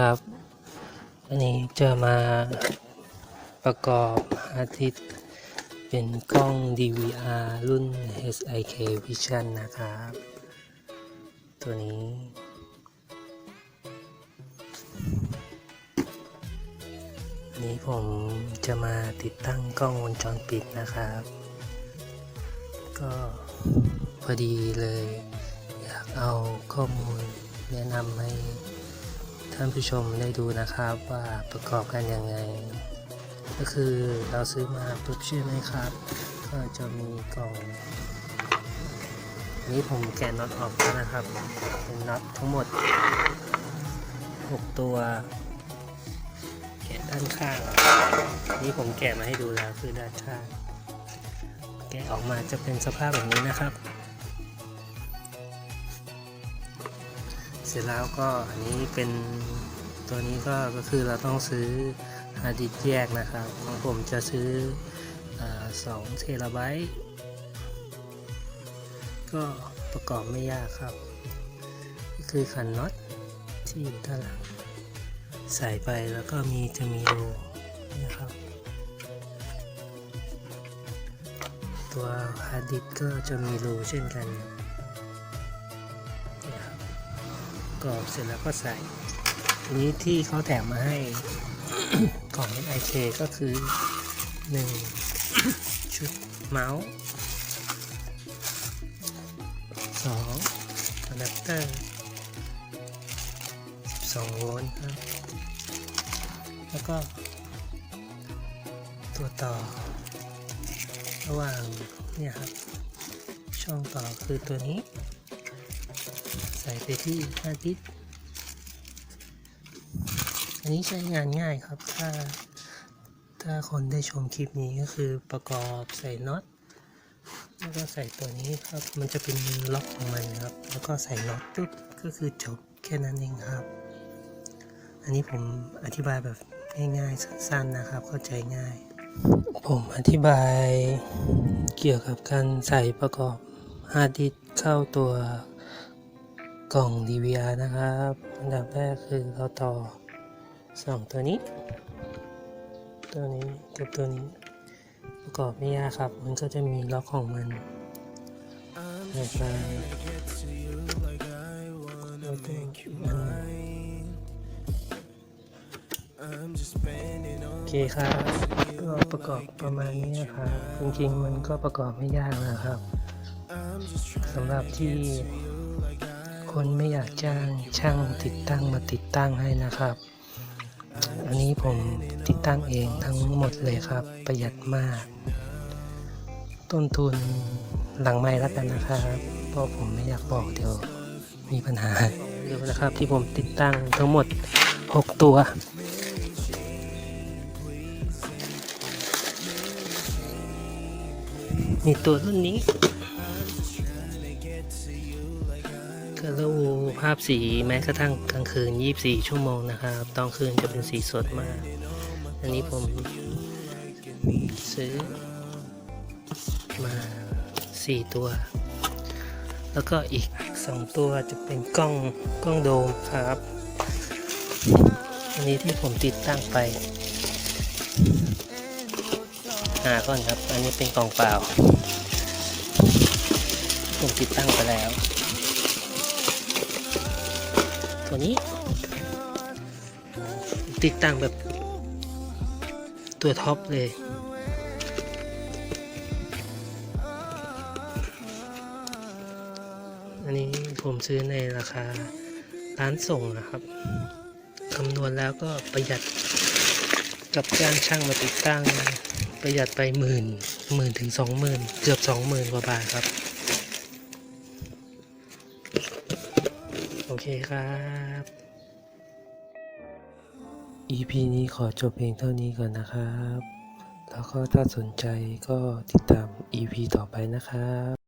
ครับอันนี้จะมาประกอบอาทิตย์เป็นกล้อง DVR รุ่น SIK Vision นะครับ ตัวนี้อันนี้ผมจะมาติดตั้งกล้องวงจรปิดนะครับ ก็พอดีเลย อยากเอาข้อมูลแนะนำให้ ท่านผู้ชมได้ดูนะครับว่าประกอบกันยังไง ก็คือเราซื้อมาปุ๊บใช่ไหมครับ ก็จะมีกล่อง นี้ผมแกะน็อตออกแล้วนะครับ เป็นน็อตทั้งหมด 6 ตัว แกะด้านข้างนนี่ผมแกะมาให้ดูแล้วคือด้านข้าง แกะออกมาจะเป็นสภาพแบบนี้นะครับ เสร็จแล้วก็อันนี้เป็นตัวนี้ก็ก็คือเราต้องซื้อฮาร์ดดิสก์แยกนะครับ ของผมจะซื้อสองเทราไบต์ก็ประกอบไม่ยากครับ ก็คือขันน็อตที่อยู่ด้านหลังใส่ไปแล้วก็มีจะมีรูนะครับ ตัวฮาร์ดดิสก์ก็จะมีรูเช่นกัน กรอบเสร็จแล้วก็ใส่ทีนี้ที่เขาแถมมาให้ ของ IK ก็คือ 1 ชุดเมาส์2อะแดปเตอร์12โวลต์ครับ แล้วก็ ตัวต่อ ระหว่างเนี่ยครับ ช่องต่อคือตัวนี้ ใส่ไปที่ฮาร์ดดิสก์อันนี้ใช้งานง่ายครับ ถ้า ถ้าคนได้ชมคลิปนี้ก็คือประกอบใส่น็อต แล้วก็ใส่ตัวนี้ครับ มันจะเป็นล็อกของมันครับ แล้วก็ใส่น็อตปุ๊บก็คือจบแค่นั้นเองครับ อันนี้ผมอธิบายแบบง่ายๆสั้นๆนะครับ เข้าใจง่าย ผมอธิบายเกี่ยวกับการใส่ประกอบฮาร์ดดิสก์เข้าตัว กล่อง DVR นะครับ อันดับแรกคือเราต่อสองตัวนี้ ตัวนี้กับตัวนี้ ประกอบไม่ยากครับ มันก็จะมีล็อกของมันแล้วก็แล้วก็โอเคครับก็ประกอบประมาณนี้นะครับจริงๆมันก็ประกอบไม่ยากนะครับสำหรับที่ คนไม่อยากจ้างช่างติดตั้งมาติดตั้งให้นะครับ อันนี้ผมติดตั้งเองทั้งหมดเลยครับ ประหยัดมาก ต้นทุนหลังไม่แล้วกันนะครับ เพราะผมไม่อยากบอกเดี๋ยวมีปัญหาเดี๋ยวนะครับที่ผมติดตั้งทั้งหมด 6 ตัวมีตัวรุ่นนี้ กระลูภาพสีแม้กระทั่งกลางคืน 24 ชั่วโมงนะครับตอนคืนจะเป็นสีสดมาก อันนี้ผมซื้อมา 4 ตัว แล้วก็อีก 2 ตัวจะเป็นกล้องกล้องโดมครับ อันนี้ที่ผมติดตั้งไปหาก่อนครับ อันนี้เป็นกล่องเปล่า ผมติดตั้งไปแล้ว ตัวนี้ ติดตั้งแบบตัวท็อปเลยอันนี้ผมซื้อในราคาร้านส่งนะครับคำนวณแล้วก็ประหยัดกับจ้างช่างมาติดตั้ง ประหยัดไปหมื่นหมื่นถึงสองหมื่นเกือบสองหมื่นกว่าบาทครับ โอเคครับ EP นี้ขอจบเพียงเท่านี้ก่อนนะครับ แล้วก็ถ้าสนใจก็ติดตาม EP ต่อไปนะครับ